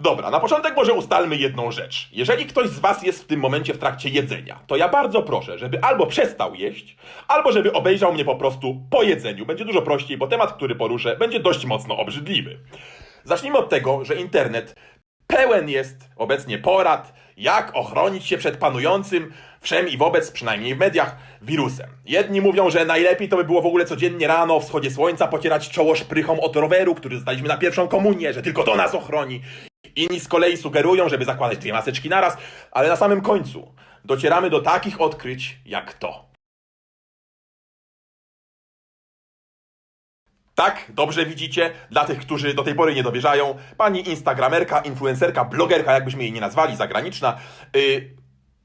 Dobra, na początek może ustalmy jedną rzecz. Jeżeli ktoś z Was jest w tym momencie w trakcie jedzenia, to ja bardzo proszę, żeby albo przestał jeść, albo żeby obejrzał mnie po prostu po jedzeniu. Będzie dużo prościej, bo temat, który poruszę, będzie dość mocno obrzydliwy. Zacznijmy od tego, że internet pełen jest obecnie porad, jak ochronić się przed panującym wszem i wobec, przynajmniej w mediach, wirusem. Jedni mówią, że najlepiej to by było w ogóle codziennie rano o wschodzie słońca pocierać czoło szprychą od roweru, który zdaliśmy na pierwszą komunię, że tylko to nas ochroni. Inni z kolei sugerują, żeby zakładać dwie maseczki naraz, ale na samym końcu docieramy do takich odkryć jak to. Tak, dobrze widzicie, dla tych, którzy do tej pory nie dowierzają, pani instagramerka, influencerka, blogerka, jakbyśmy jej nie nazwali, zagraniczna, yy,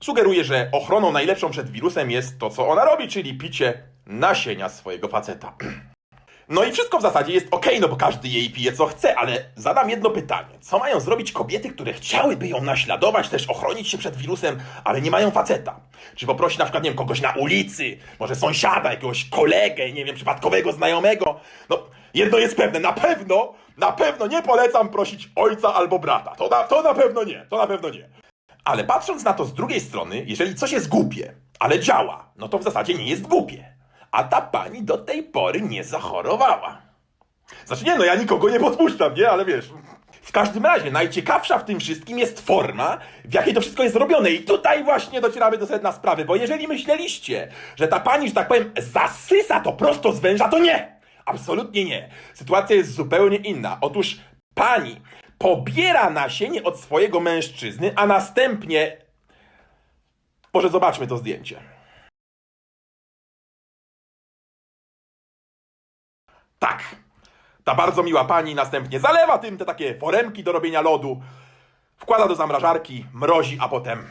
sugeruje, że ochroną najlepszą przed wirusem jest to, co ona robi, czyli picie nasienia swojego faceta. No i wszystko w zasadzie jest okej, no bo każdy jej pije co chce, ale zadam jedno pytanie. Co mają zrobić kobiety, które chciałyby ją naśladować, też ochronić się przed wirusem, ale nie mają faceta? Czy poprosi na przykład, nie wiem, kogoś na ulicy, może sąsiada, jakiegoś kolegę, nie wiem, przypadkowego znajomego? No, jedno jest pewne, na pewno, na pewno nie polecam prosić ojca albo brata. To na, to na pewno nie, to na pewno nie. Ale patrząc na to z drugiej strony, jeżeli coś jest głupie, ale działa, no to w zasadzie nie jest głupie. A ta pani do tej pory nie zachorowała. Znaczy nie, no ja nikogo nie podpuszczam, nie? Ale wiesz... W każdym razie, najciekawsza w tym wszystkim jest forma, w jakiej to wszystko jest robione. I tutaj właśnie docieramy do sedna sprawy, bo jeżeli myśleliście, że ta pani, że tak powiem, zasysa to prosto z węża, to nie! Absolutnie nie. Sytuacja jest zupełnie inna. Otóż pani pobiera nasienie od swojego mężczyzny, a następnie... Może zobaczmy to zdjęcie. Tak. Ta bardzo miła pani następnie zalewa tym te takie foremki do robienia lodu, wkłada do zamrażarki, mrozi, a potem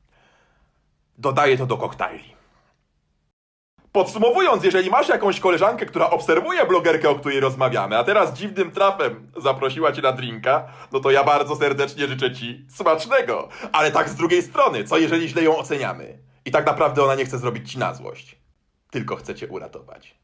dodaje to do koktajli. Podsumowując, jeżeli masz jakąś koleżankę, która obserwuje blogerkę, o której rozmawiamy, a teraz dziwnym trafem zaprosiła cię na drinka, no to ja bardzo serdecznie życzę ci smacznego. Ale tak z drugiej strony, co jeżeli źle ją oceniamy? I tak naprawdę ona nie chce zrobić ci na złość, tylko chce cię uratować.